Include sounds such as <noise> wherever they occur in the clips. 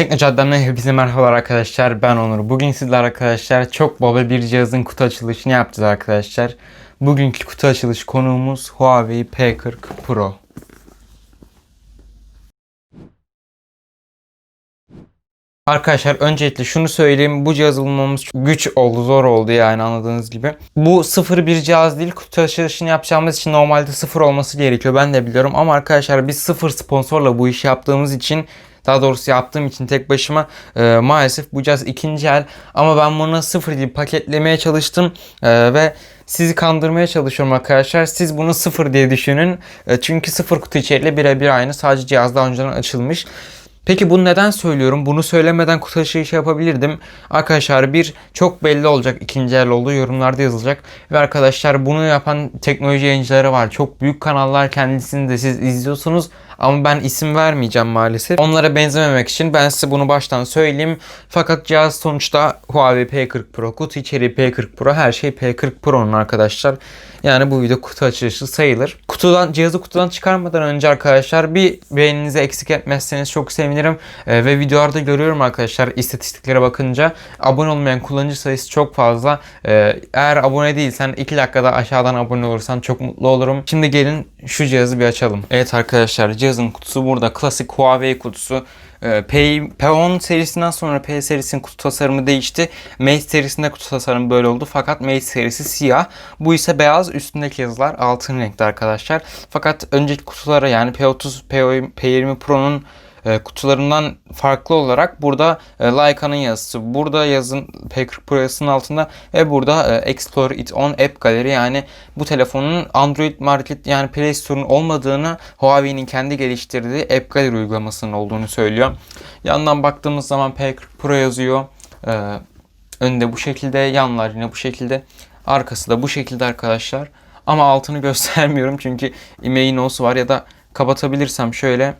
Tekno Caddem'den hepinize merhabalar arkadaşlar. Ben Onur. Bugün sizler arkadaşlar çok baba bir cihazın kutu açılışını yapacağız arkadaşlar. Bugünkü kutu açılış konuğumuz Huawei P40 Pro. Arkadaşlar öncelikle şunu söyleyeyim. Bu cihazı bulmamız güç oldu, zor oldu yani anladığınız gibi. Bu sıfır bir cihaz değil. Kutu açılışını yapacağımız için normalde sıfır olması gerekiyor. Ben de biliyorum ama arkadaşlar biz sıfır sponsorla bu işi yaptığımız için daha doğrusu yaptığım için tek başıma e, maalesef bu cihaz ikinci el ama ben bunu sıfır diye paketlemeye çalıştım e, ve sizi kandırmaya çalışıyorum arkadaşlar. Siz bunu sıfır diye düşünün. E, çünkü sıfır kutu içeriğiyle birebir aynı. Sadece cihaz daha önceden açılmış. Peki bunu neden söylüyorum? Bunu söylemeden kutu açılışı yapabilirdim. Arkadaşlar bir çok belli olacak ikinci el olduğu yorumlarda yazılacak. Ve arkadaşlar bunu yapan teknoloji yayıncıları var. Çok büyük kanallar kendisini de siz izliyorsunuz. Ama ben isim vermeyeceğim maalesef. Onlara benzememek için ben size bunu baştan söyleyeyim. Fakat cihaz sonuçta Huawei P40 Pro. Kutu içeriği P40 Pro. Her şey P40 Pro'nun arkadaşlar. Yani bu video kutu açılışı sayılır. Kutudan cihazı kutudan çıkarmadan önce arkadaşlar bir beğeninizi eksik etmezseniz çok sevinirim. Ee, ve videolarda görüyorum arkadaşlar istatistiklere bakınca abone olmayan kullanıcı sayısı çok fazla. Ee, eğer abone değilsen 2 dakikada aşağıdan abone olursan çok mutlu olurum. Şimdi gelin şu cihazı bir açalım. Evet arkadaşlar cihazın kutusu burada. Klasik Huawei kutusu. Ee, P, P10 serisinden sonra P serisinin kutu tasarımı değişti. Mate serisinde kutu tasarımı böyle oldu. Fakat Mate serisi siyah. Bu ise beyaz. Üstündeki yazılar altın renkte arkadaşlar. Fakat önceki kutulara yani P30, P20, P20 Pro'nun kutularından farklı olarak burada e, Leica'nın yazısı, burada yazın P40 Pro altında ve burada e, Explore It On App Gallery yani bu telefonun Android Market yani Play Store'un olmadığını Huawei'nin kendi geliştirdiği App Gallery uygulamasının olduğunu söylüyor. Yandan baktığımız zaman P40 Pro yazıyor. E, önde bu şekilde, yanlar yine bu şekilde. Arkası da bu şekilde arkadaşlar. Ama altını <laughs> göstermiyorum çünkü e-mail nosu var ya da kapatabilirsem şöyle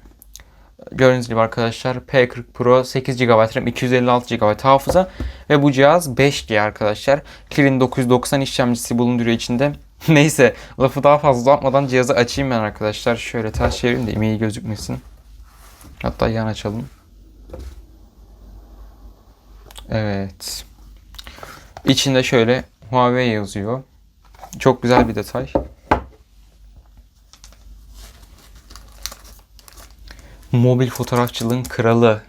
Gördüğünüz gibi arkadaşlar P40 Pro 8 GB RAM 256 GB hafıza ve bu cihaz 5G arkadaşlar. Kirin 990 işlemcisi bulunduruyor içinde. <laughs> Neyse lafı daha fazla uzatmadan cihazı açayım ben arkadaşlar. Şöyle ters çevireyim de iyi gözükmesin. Hatta yan açalım. Evet. İçinde şöyle Huawei yazıyor. Çok güzel bir detay. Mobil fotoğrafçılığın kralı.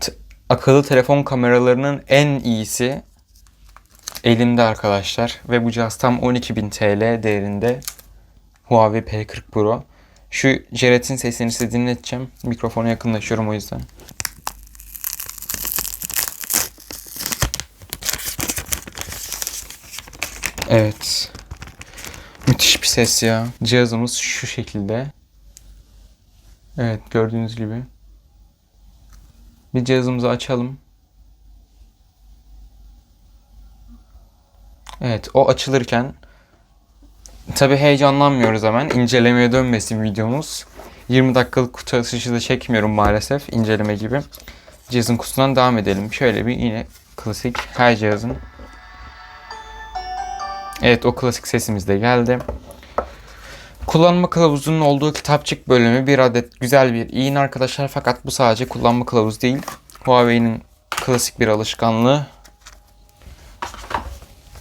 T- akıllı telefon kameralarının en iyisi elimde arkadaşlar. Ve bu cihaz tam 12.000 TL değerinde Huawei P40 Pro. Şu jelatin sesini size dinleteceğim. Mikrofona yakınlaşıyorum o yüzden. Evet. Müthiş bir ses ya. Cihazımız şu şekilde. Evet gördüğünüz gibi. Bir cihazımızı açalım. Evet o açılırken tabi heyecanlanmıyoruz hemen. İncelemeye dönmesin videomuz. 20 dakikalık kutu açışı da çekmiyorum maalesef inceleme gibi. Cihazın kutusundan devam edelim. Şöyle bir yine klasik her cihazın. Evet o klasik sesimiz de geldi. Kullanma kılavuzunun olduğu kitapçık bölümü bir adet güzel bir iğne arkadaşlar fakat bu sadece kullanma kılavuzu değil. Huawei'nin klasik bir alışkanlığı.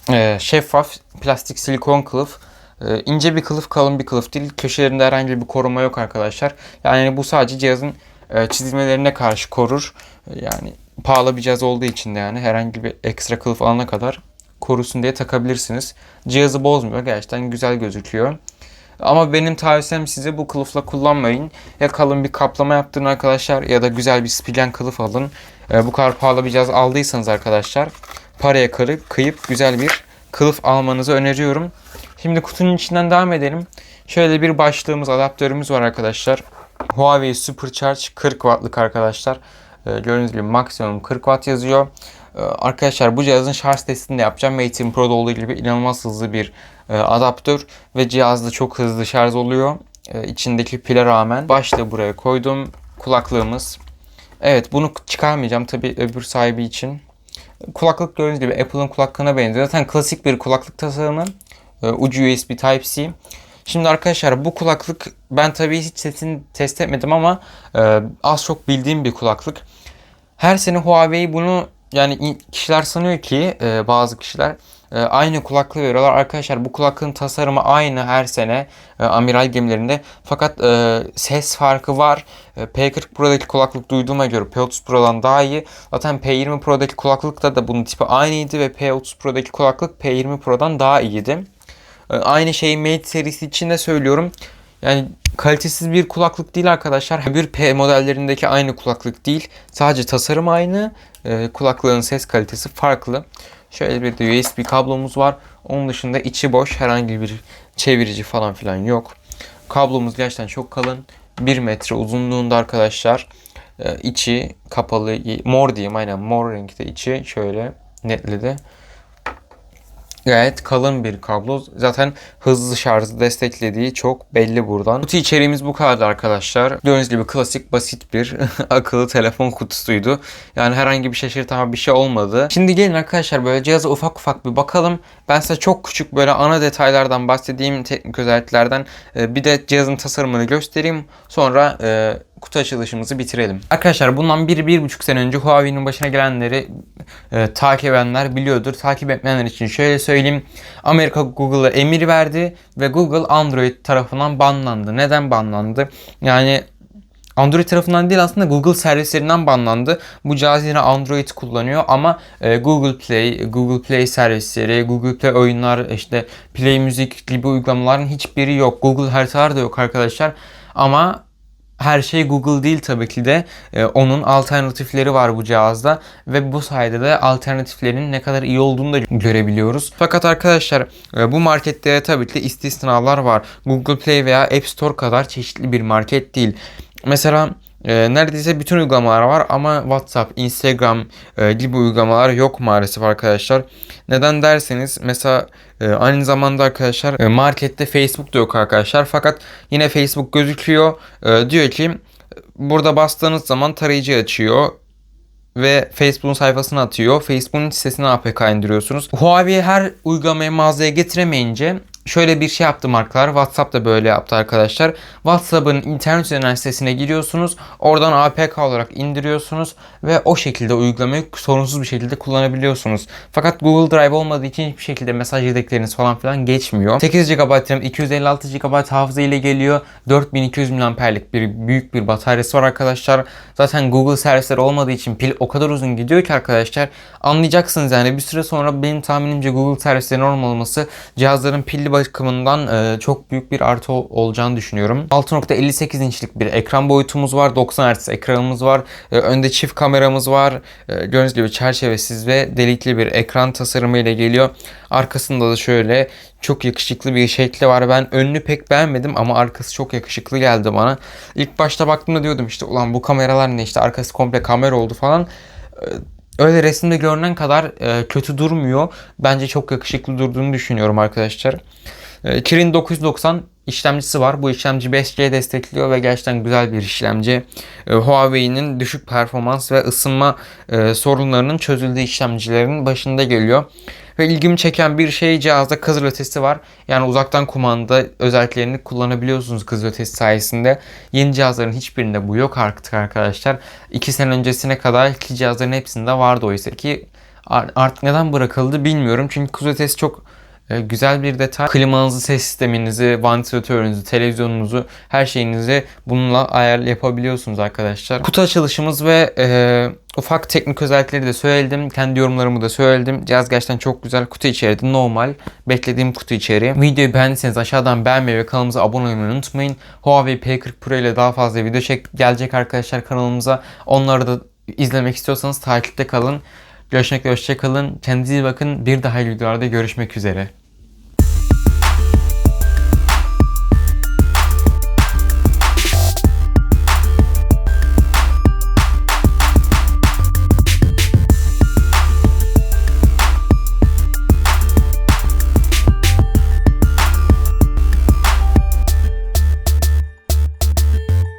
Ee, şeffaf plastik silikon kılıf. Ee, ince bir kılıf kalın bir kılıf değil. Köşelerinde herhangi bir koruma yok arkadaşlar. Yani bu sadece cihazın e, çizilmelerine karşı korur. Yani pahalı bir cihaz olduğu için de yani herhangi bir ekstra kılıf alana kadar korusun diye takabilirsiniz. Cihazı bozmuyor. Gerçekten güzel gözüküyor. Ama benim tavsiyem size bu kılıfla kullanmayın. Ya kalın bir kaplama yaptırın arkadaşlar ya da güzel bir spilen kılıf alın. E, bu kadar pahalı bir cihaz aldıysanız arkadaşlar paraya kırıp kıyıp güzel bir kılıf almanızı öneriyorum. Şimdi kutunun içinden devam edelim. Şöyle bir başlığımız, adaptörümüz var arkadaşlar. Huawei Supercharge 40 wattlık arkadaşlar. E, gördüğünüz gibi maksimum 40 watt yazıyor. E, arkadaşlar bu cihazın şarj testini de yapacağım. Mate Pro'da olduğu gibi inanılmaz hızlı bir e, adaptör ve cihazda çok hızlı şarj oluyor. E, içindeki pile rağmen başlığı buraya koydum. Kulaklığımız. Evet bunu çıkarmayacağım tabi öbür sahibi için. Kulaklık gördüğünüz gibi Apple'ın kulaklığına benziyor. Zaten klasik bir kulaklık tasarımı. E, ucu USB Type-C. Şimdi arkadaşlar bu kulaklık ben tabii hiç sesini test etmedim ama e, az çok bildiğim bir kulaklık. Her sene Huawei bunu yani kişiler sanıyor ki e, bazı kişiler e, aynı kulaklığı veriyorlar. Arkadaşlar bu kulaklığın tasarımı aynı her sene e, amiral gemilerinde. Fakat e, ses farkı var. E, P40 Pro'daki kulaklık duyduğuma göre P30 Pro'dan daha iyi. Zaten P20 Pro'daki kulaklıkta da bunun tipi aynıydı ve P30 Pro'daki kulaklık P20 Pro'dan daha iyiydi. E, Aynı şeyi Mate serisi için de söylüyorum. Yani kalitesiz bir kulaklık değil arkadaşlar. Bir P modellerindeki aynı kulaklık değil. Sadece tasarım aynı. e, kulaklığın ses kalitesi farklı. Şöyle bir de USB kablomuz var. Onun dışında içi boş. Herhangi bir çevirici falan filan yok. Kablomuz gerçekten çok kalın. 1 metre uzunluğunda arkadaşlar. E, içi kapalı. Mor diyeyim aynen mor renkte içi. Şöyle netledi. Gayet kalın bir kablo. Zaten hızlı şarjı desteklediği çok belli buradan. Kutu içeriğimiz bu kadar arkadaşlar. Gördüğünüz gibi klasik basit bir <laughs> akıllı telefon kutusuydu. Yani herhangi bir şaşırtan bir şey olmadı. Şimdi gelin arkadaşlar böyle cihaza ufak ufak bir bakalım. Ben size çok küçük böyle ana detaylardan bahsedeyim. Teknik özelliklerden. Ee, Bir de cihazın tasarımını göstereyim. Sonra e, kutu açılışımızı bitirelim. Arkadaşlar bundan bir, bir buçuk sene önce Huawei'nin başına gelenleri e, takip edenler biliyordur. Takip etmeyenler için şöyle söyleyeyim. Amerika Google'a emir verdi ve Google Android tarafından banlandı. Neden banlandı? Yani Android tarafından değil aslında Google servislerinden banlandı. Bu cihaz yine Android kullanıyor ama e, Google Play, Google Play servisleri, Google Play oyunlar, işte Play Müzik gibi uygulamaların hiçbiri yok. Google haritalar da yok arkadaşlar. Ama her şey Google değil tabii ki de. Ee, onun alternatifleri var bu cihazda ve bu sayede de alternatiflerin ne kadar iyi olduğunu da görebiliyoruz. Fakat arkadaşlar e, bu markette tabii ki de istisnalar var. Google Play veya App Store kadar çeşitli bir market değil. Mesela e, neredeyse bütün uygulamalar var ama WhatsApp, Instagram e, gibi uygulamalar yok maalesef arkadaşlar. Neden derseniz mesela e, aynı zamanda arkadaşlar e, markette Facebook da yok arkadaşlar. Fakat yine Facebook gözüküyor. Diyor ki burada bastığınız zaman tarayıcı açıyor ve Facebook'un sayfasına atıyor. Facebook'un sitesine APK indiriyorsunuz. Huawei her uygulamayı mağazaya getiremeyince şöyle bir şey yaptı markalar. WhatsApp da böyle yaptı arkadaşlar. WhatsApp'ın internet üzerinden sitesine giriyorsunuz. Oradan APK olarak indiriyorsunuz ve o şekilde uygulamayı sorunsuz bir şekilde kullanabiliyorsunuz. Fakat Google Drive olmadığı için hiçbir şekilde mesaj yedekleriniz falan filan geçmiyor. 8 GB RAM, 256 GB hafıza ile geliyor. 4200 mAh'lik bir büyük bir bataryası var arkadaşlar. Zaten Google servisleri olmadığı için pil o kadar uzun gidiyor ki arkadaşlar anlayacaksınız yani bir süre sonra benim tahminimce Google servislerinin olmaması cihazların pilli bakımından e, çok büyük bir artı ol- olacağını düşünüyorum. 6.58 inçlik bir ekran boyutumuz var. 90 Hz ekranımız var. E, önde çift kameramız var. E, gördüğünüz gibi çerçevesiz ve delikli bir ekran tasarımı ile geliyor. Arkasında da şöyle çok yakışıklı bir şekli var. Ben önünü pek beğenmedim ama arkası çok yakışıklı geldi bana. İlk başta baktığımda diyordum işte ulan bu kameralar ne işte arkası komple kamera oldu falan. Öyle resimde görünen kadar e, kötü durmuyor. Bence çok yakışıklı durduğunu düşünüyorum arkadaşlar. E, Kirin 990 işlemcisi var. Bu işlemci 5G destekliyor ve gerçekten güzel bir işlemci. E, Huawei'nin düşük performans ve ısınma e, sorunlarının çözüldüğü işlemcilerin başında geliyor. Ve ilgimi çeken bir şey cihazda kızılötesi var. Yani uzaktan kumanda özelliklerini kullanabiliyorsunuz kızılötesi sayesinde. Yeni cihazların hiçbirinde bu yok artık arkadaşlar. 2 sene öncesine kadar ki cihazların hepsinde vardı oysa ki ar- artık neden bırakıldı bilmiyorum. Çünkü kızılötesi çok e, güzel bir detay. Klimanızı, ses sisteminizi, vantilatörünüzü, televizyonunuzu, her şeyinizi bununla ayar yapabiliyorsunuz arkadaşlar. Kutu açılışımız ve e, ufak teknik özellikleri de söyledim. Kendi yorumlarımı da söyledim. Cihaz gerçekten çok güzel. Kutu içeriği de normal. Beklediğim kutu içeriği. Videoyu beğendiyseniz aşağıdan beğenmeyi ve kanalımıza abone olmayı unutmayın. Huawei P40 Pro ile daha fazla video çek gelecek arkadaşlar kanalımıza. Onları da izlemek istiyorsanız takipte kalın. Görüşmek üzere, hoşça kalın. Kendinize iyi bakın. Bir daha videolarda görüşmek üzere.